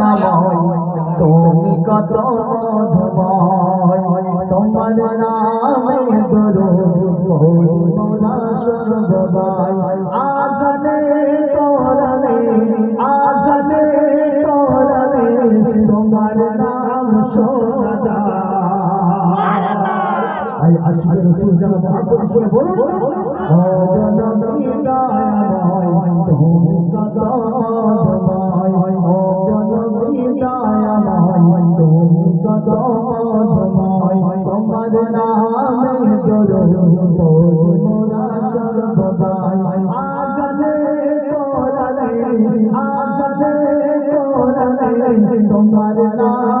দয়াময় তুমি কত মধুময় তোমার নামে মোরা সর্বদাই আজানে তোরালে আজানে তোরালে তোমার নাম শোনা যায় আই রসুল যেন বলুন تمار نام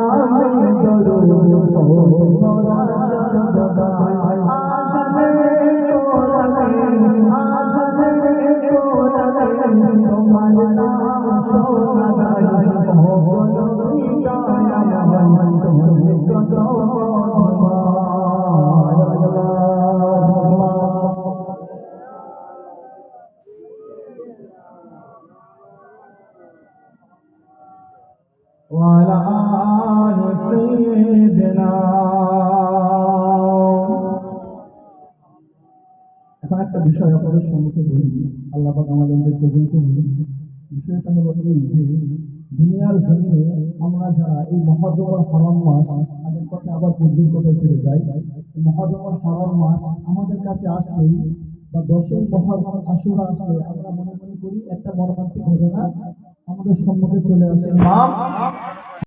وعلى آل سيدنا এখন একটা বিষয় আপনাদের সম্মুখে বলি আল্লাহ পাক আমাদেরকে কবুল করুন বিষয়টা হলো এই যে দুনিয়ার জমিনে আমরা যারা এই মহাজমর হারাম মাস আগের কথা আবার পূর্বের কথায় ফিরে যাই। মহাজমর হারাম মাস আমাদের কাছে আসলেই বা দশই মহাজন আসুরা আসলে আমরা মনে মনে করি একটা মর্মান্তিক ঘটনা আমাদের সম্মুখে চলে আসে।